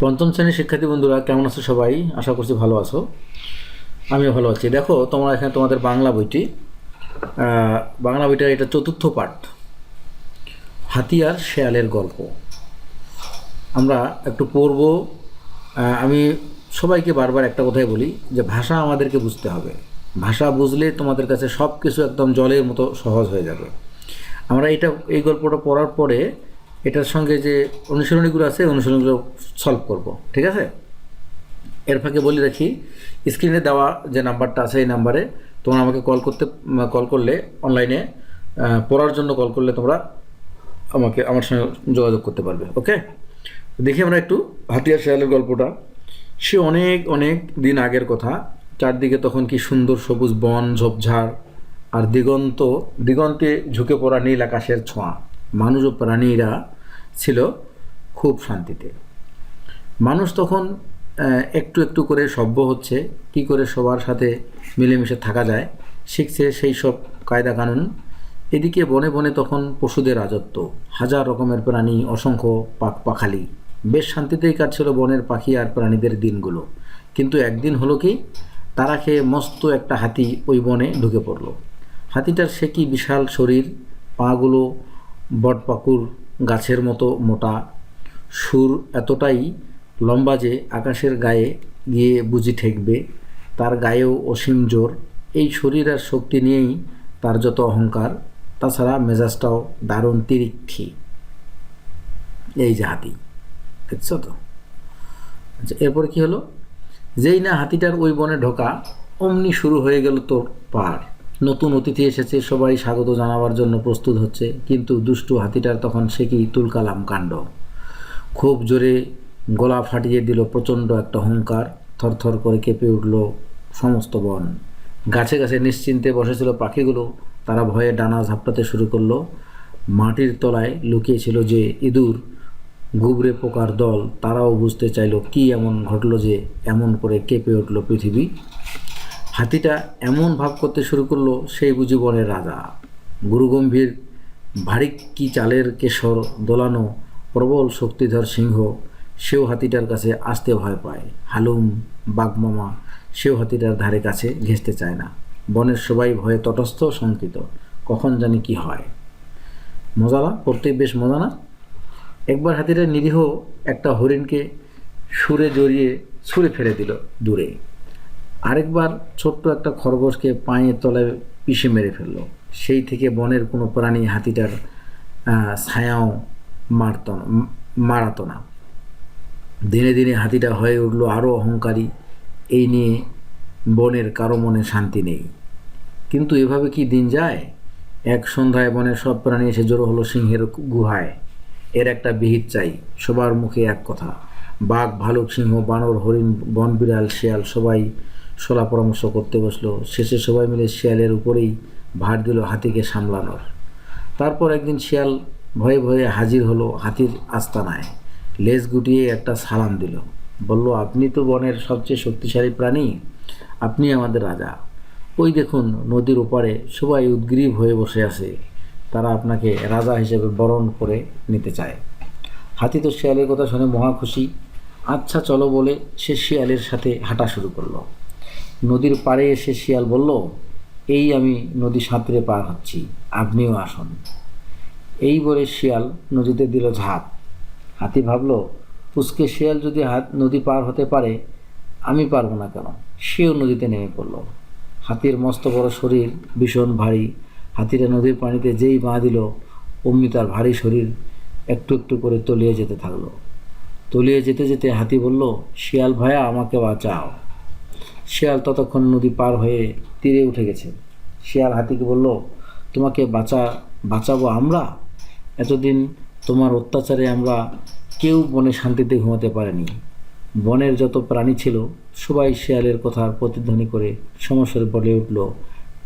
পঞ্চম শ্রেণির শিক্ষার্থী বন্ধুরা, কেমন আছো সবাই? আশা করছি ভালো আছো। আমিও ভালো আছি। দেখো, তোমরা এখানে তোমাদের বাংলা বইটি বাংলা বইটার এটা চতুর্থ পাঠ, হাতিয়ার শেয়ালের গল্প। আমরা একটু পড়ব আমি সবাইকে বারবার একটা কথাই বলি যে ভাষা আমাদেরকে বুঝতে হবে। ভাষা বুঝলে তোমাদের কাছে সব কিছু একদম জলের মতো সহজ হয়ে যাবে। আমরা এটা এই গল্পটা পড়ার পরে এটার সঙ্গে যে অনুশীলনীগুলো আছে, অনুশীলনীগুলো সলভ করব, ঠিক আছে? এর ফাঁকে বলে রাখি স্ক্রিনে দেওয়া যে নাম্বারটা আছে এই নাম্বারে, তোমরা আমাকে কল করতে কল করলে অনলাইনে পড়ার জন্য কল করলে তোমরা আমাকে, আমার সঙ্গে যোগাযোগ করতে পারবে ওকে দেখি আমরা একটু হাতিয়ার শেয়ালের গল্পটা। সে অনেক অনেক দিন আগের কথা, চারদিকে তখন কি সুন্দর সবুজ বন, ঝোপঝাড়, আর দিগন্ত, দিগন্তে ঝুঁকে পড়া নীল আকাশের ছোঁয়া। মানুষ ও প্রাণীরা ছিল খুব শান্তিতে। মানুষ তখন একটু একটু করে সভ্য হচ্ছে, কি করে সবার সাথে মিলেমিশে থাকা যায়, শিখছে সেই সব কায়দা কানুন। এদিকে বনে বনে তখন পশুদের রাজত্ব, হাজার রকমের প্রাণী, অসংখ্য পাক পাখালি। বেশ শান্তিতেই কাটছিল বনের পাখি আর প্রাণীদের দিনগুলো। কিন্তু একদিন হলো কি, তারা খেয়ে মস্ত একটা হাতি ওই বনে ঢুকে পড়ল। হাতিটার সে কি বিশাল শরীর, পাগুলো, বটপাকুর গাছের মতো মোটা। সুর এতটাই লম্বা যে আকাশের গায়ে গিয়ে বুঝি ঠেকবে। তার গায়েও অসীম জোর। এই শরীর আর শক্তি নিয়েই তার যত অহংকার, তাছাড়া মেজাজটাও দারুণ তিরিক্ষি। এই যে হাতি, দেখছ তো? আচ্ছা এরপর কি হলো? যেই না হাতিটার ওই বনে ঢোকা, অমনি শুরু হয়ে গেল তোর পার নতুন অতিথি এসেছে সবাই স্বাগত জানাবার জন্য প্রস্তুত হচ্ছে। কিন্তু দুষ্টু হাতিটার তখন সে কি তুলকালাম কাণ্ড? খুব জোরে গলা ফাটিয়ে দিল প্রচণ্ড একটা হুঙ্কার। থরথর করে কেঁপে উঠল সমস্ত বন। গাছে গাছে নিশ্চিন্তে বসেছিল পাখিগুলো। তারা ভয়ে ডানা ঝাপটাতে শুরু করল। মাটির তলায় লুকিয়েছিল যে ইঁদুর গুবরে পোকার দল। তারাও বুঝতে চাইলো কি এমন ঘটলো যে এমন করে কেঁপে উঠল পৃথিবী। হাতিটা এমন ভাব করতে শুরু করল, সেই বুঝি বনের রাজা। গুরুগম্ভীর, ভারী কি চালের কেশর দোলানো, প্রবল শক্তিধর সিংহ, সেও হাতিটার কাছে আসতে ভয় পায়। হালুম, বাঘমামা, সেও হাতিটার ধারে কাছে ঘেঁষতে চায় না। বনের সবাই ভয়ে তটস্থ, শঙ্কিত। কখন জানি কি হয়। মজা না? পড়তে বেশ মজা না? একবার হাতিটা নিরীহ একটা হরিণকে সুরে জড়িয়ে ছুঁড়ে ফেলে দিল দূরে। আরেকবার ছোট্ট একটা খরগোশকে পায়ের তলায় পিষে মেরে ফেলল। সেই থেকে বনের কোনো প্রাণী হাতিটার ছায়াও মারত মারাতো না। দিনে দিনে হাতিটা হয়ে উঠল আরও অহংকারী। এই নিয়ে বনের কারও মনে শান্তি নেই। কিন্তু এভাবে কি দিন যায়? এক সন্ধ্যায় বনের সব প্রাণী এসে জড়ো হলো সিংহের গুহায়। এর একটা বিহিত চাই, সবার মুখে এক কথা। বাঘ, ভালুক, সিংহ, বানর, হরিণ বন বিড়াল শিয়াল সবাই সোলা পরামর্শ করতে বসল। শেষে সবাই মিলে শিয়ালের উপরেই ভার দিল হাতিকে সামলানোর। তারপর একদিন শিয়াল ভয়ে ভয়ে হাজির হলো হাতির আস্তানায়। লেজ গুটিয়ে একটা সালাম দিল। বলল, আপনি তো বনের সবচেয়ে শক্তিশালী প্রাণী। আপনি আমাদের রাজা। ওই দেখুন, নদীর ওপারে সবাই উদ্গ্রীব হয়ে বসে আছে। তারা আপনাকে রাজা হিসেবে বরণ করে নিতে চায়। হাতি তো শিয়ালের কথা শুনে মহা খুশি। আচ্ছা চলো বলে সে শিয়ালের সাথে হাঁটা শুরু করল। নদীর পাড়ে এসে শিয়াল বলল, এই আমি নদী সাঁতরে পার হচ্ছি, আপনিও আসুন। এই বলে শিয়াল নদীতে দিল ঝাঁপ। হাতি ভাবলো, পুচকে শিয়াল যদি হাত নদী পার হতে পারে, আমি পারব না কেন? সেও নদীতে নেমে পড়ল। হাতির মস্ত বড় শরীর ভীষণ ভারী। হাতিটা নদীর পানিতে যেই বাঁ দিল, অমনি তার ভারী শরীর একটু একটু করে তলিয়ে যেতে থাকল। তলিয়ে যেতে যেতে হাতি বলল, শিয়াল ভাইয়া আমাকে বাঁচাও। শিয়াল ততক্ষণ নদী পার হয়ে তীরে উঠে গেছে। শিয়াল হাতিকে বলল, তোমাকে বাঁচা, বাঁচাবো আমরা? এতদিন তোমার অত্যাচারে আমরা কেউ বনে শান্তিতে ঘুমাতে পারেনি। বনের যত প্রাণী ছিল, সবাই শিয়ালের কথার প্রতিধ্বনি করে সমস্যার বলে উঠল,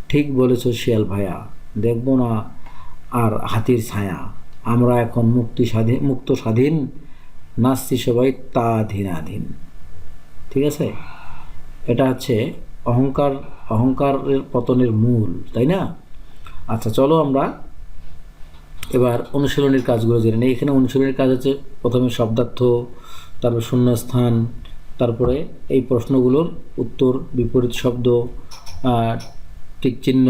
ঠিক বলেছ শিয়াল ভাইয়া দেখব না আর হাতির ছায়া। আমরা এখন মুক্তি স্বাধীন মুক্ত স্বাধীন নাচছি সবাই তাধীনাধীন। ঠিক আছে? এটা হচ্ছে অহংকার, অহংকারের পতনের মূল, তাই না? আচ্ছা চলো আমরা এবার অনুশীলনের কাজগুলো জেনে নিই। এখানে অনুশীলনের কাজ হচ্ছে প্রথমে শব্দার্থ, তারপর শূন্যস্থান, তারপরে এই প্রশ্নগুলোর উত্তর, বিপরীত শব্দ টিক চিহ্ন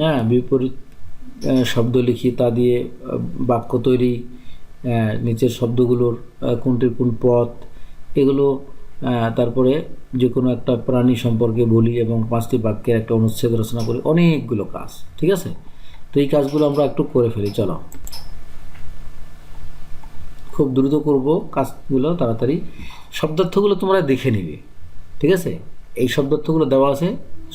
হ্যাঁ বিপরীত শব্দ লিখি, তা দিয়ে বাক্য তৈরি নিচের শব্দগুলোর কোনটির কোন পথ, এগুলো তারপরে যে কোনো একটা প্রাণী সম্পর্কে বলি এবং পাঁচটি বাক্যের একটা অনুচ্ছেদ রচনা করি, অনেকগুলো কাজ, ঠিক আছে? তো এই কাজগুলো আমরা একটু করে ফেলি, চলো। খুব দ্রুত করব কাজগুলো, তাড়াতাড়ি। শব্দার্থগুলো তোমরা দেখে নিবে, ঠিক আছে? এই শব্দার্থগুলো দেওয়া আছে,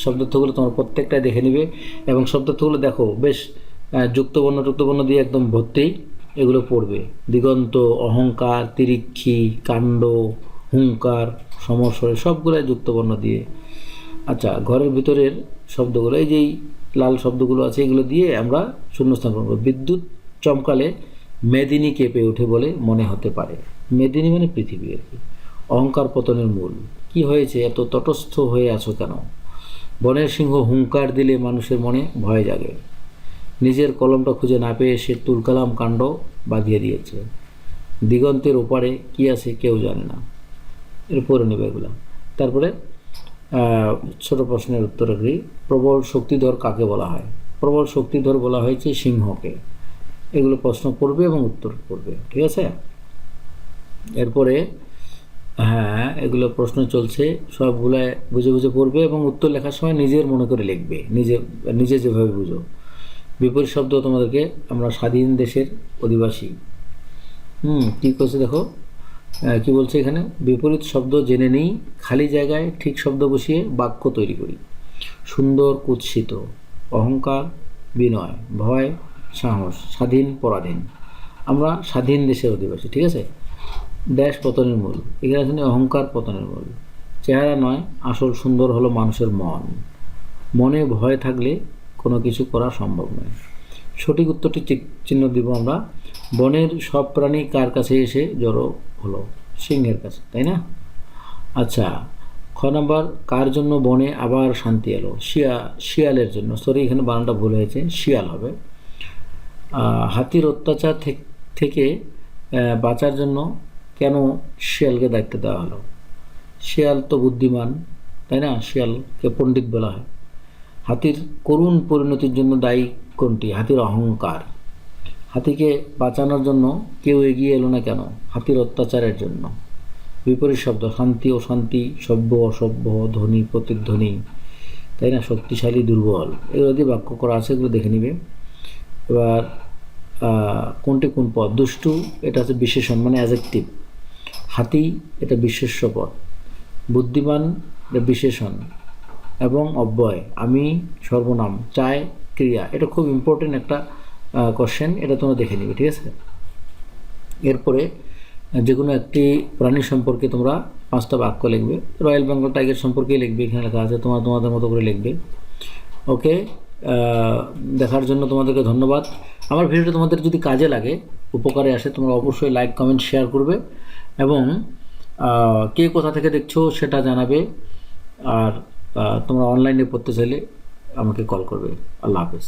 শব্দার্থগুলো তোমার প্রত্যেকটাই দেখে নিবে এবং শব্দার্থগুলো দেখো, বেশ যুক্তবর্ণ যুক্তবর্ণ দিয়ে একদম ভর্তি। এগুলো পড়বে, দিগন্ত, অহংকার, তিরিক্ষি, কাণ্ড হুঙ্কার, সমস্বরে, সবগুলাই যুক্তবর্ণ দিয়ে। আচ্ছা ঘরের ভিতরের শব্দগুলো, এই যেই লাল শব্দগুলো আছে, এগুলো দিয়ে আমরা শূন্যস্থান করব। বিদ্যুৎ চমকালে মেদিনী কেঁপে ওঠে বলে মনে হতে পারে। মেদিনী মানে পৃথিবী আর কি। অহংকার পতনের মূল। কি হয়েছে? এত তটস্থ হয়ে আছো কেন? বনের সিংহ হুঙ্কার দিলে মানুষের মনে ভয় জাগে। নিজের কলমটা খুঁজে না পেয়ে সে তুলকালাম কাণ্ড বাঁধিয়ে দিয়েছে। দিগন্তের ওপারে কি আছে কেউ জানে না। এর পরে নেবে এগুলো। তারপরে ছোট প্রশ্নের উত্তর করি। প্রবল শক্তিধর কাকে বলা হয়? প্রবল শক্তিধর বলা হয়েছে সিংহকে। এগুলো প্রশ্ন করবে এবং উত্তর করবে, ঠিক আছে? এরপরে হ্যাঁ এগুলো প্রশ্ন চলছে, সবগুলো বুঝে বুঝে পড়বে এবং উত্তর লেখার সময় নিজের মনে করে লিখবে, নিজে নিজে যেভাবে বুঝো। বিপরীত শব্দ তোমাদেরকে, আমরা স্বাধীন দেশের অধিবাসী। হুম, কী করছে দেখো? কি বলছে এখানে? বিপরীত শব্দ জেনে নেই, খালি জায়গায় ঠিক শব্দ বসিয়ে বাক্য তৈরি করি। সুন্দর, কুৎসিত, অহংকার, বিনয়, ভয়, সাহস, স্বাধীন, পরাধীন। আমরা স্বাধীন দেশের অধিবাসী, ঠিক আছে? দেশ পতনের মূল। এখানে আছে অহংকার পতনের মূল। চেহারা নয়, আসল সুন্দর হলো মানুষের মন। মনে ভয় থাকলে কোনো কিছু করা সম্ভব নয়। সঠিক উত্তরটি চিহ্ন দিব আমরা। বনের সব প্রাণী কার কাছে এসে জড়ো হলো? সিংহের কাছে, তাই না? আচ্ছা খ নাম্বার, কার জন্য বনে আবার শান্তি এলো? শিয়া, শিয়ালের জন্য। সরি এখানে বানানটা ভুল হয়েছে। শিয়াল হবে। হাতির অত্যাচার থেক- বাঁচার জন্য কেন শিয়ালকে দায়িত্ব দেওয়া হলো? শিয়াল তো বুদ্ধিমান, তাই না? শিয়ালকে পণ্ডিত বলা হয়। হাতির করুণ পরিণতির জন্য দায়ী কোনটি? হাতির অহংকার। হাতিকে বাঁচানোর জন্য কেউ এগিয়ে এলো না কেন? হাতির অত্যাচারের জন্য। বিপরীত শব্দ, শান্তি ও শান্তি সভ্য, অসভ্য ধ্বনি প্রতিধ্বনি। তাই না? শক্তিশালী, দুর্বল। এগুলো দিয়ে বাক্য করা আছে, এগুলো দেখে নিবে। এবার কোনটি কোন পদ দুষ্টু, এটা হচ্ছে বিশেষণ মানে অ্যাজেক্টিভ হাতি, এটা বিশেষ্য পদ বুদ্ধিমান, এটা বিশেষণ। এবং অব্যয়। আমি সর্বনাম চায় ক্রিয়া। এটা খুব ইম্পর্টেন্ট একটা কোশ্চেন এটা তোমরা দেখে নিবে, ঠিক আছে? এরপরে যে কোনো একটি প্রাণী সম্পর্কে তোমরা পাঁচটা বাক্য লিখবে। রয়্যাল বেঙ্গল টাইগার সম্পর্কেই লিখবে, এখানে লেখা আছে, তোমরা তোমাদের মতো করে লিখবে। ওকে? দেখার জন্য তোমাদেরকে ধন্যবাদ। আমার ভিডিওটা তোমাদের যদি কাজে লাগে, উপকারে আসে, তোমরা অবশ্যই লাইক কমেন্ট শেয়ার করবে। এবং কে কোথা থেকে দেখছ সেটা জানাবে। আর তোমরা অনলাইনে পড়তে চাইলে আমাকে কল করবে। আল্লাহ হাফেজ।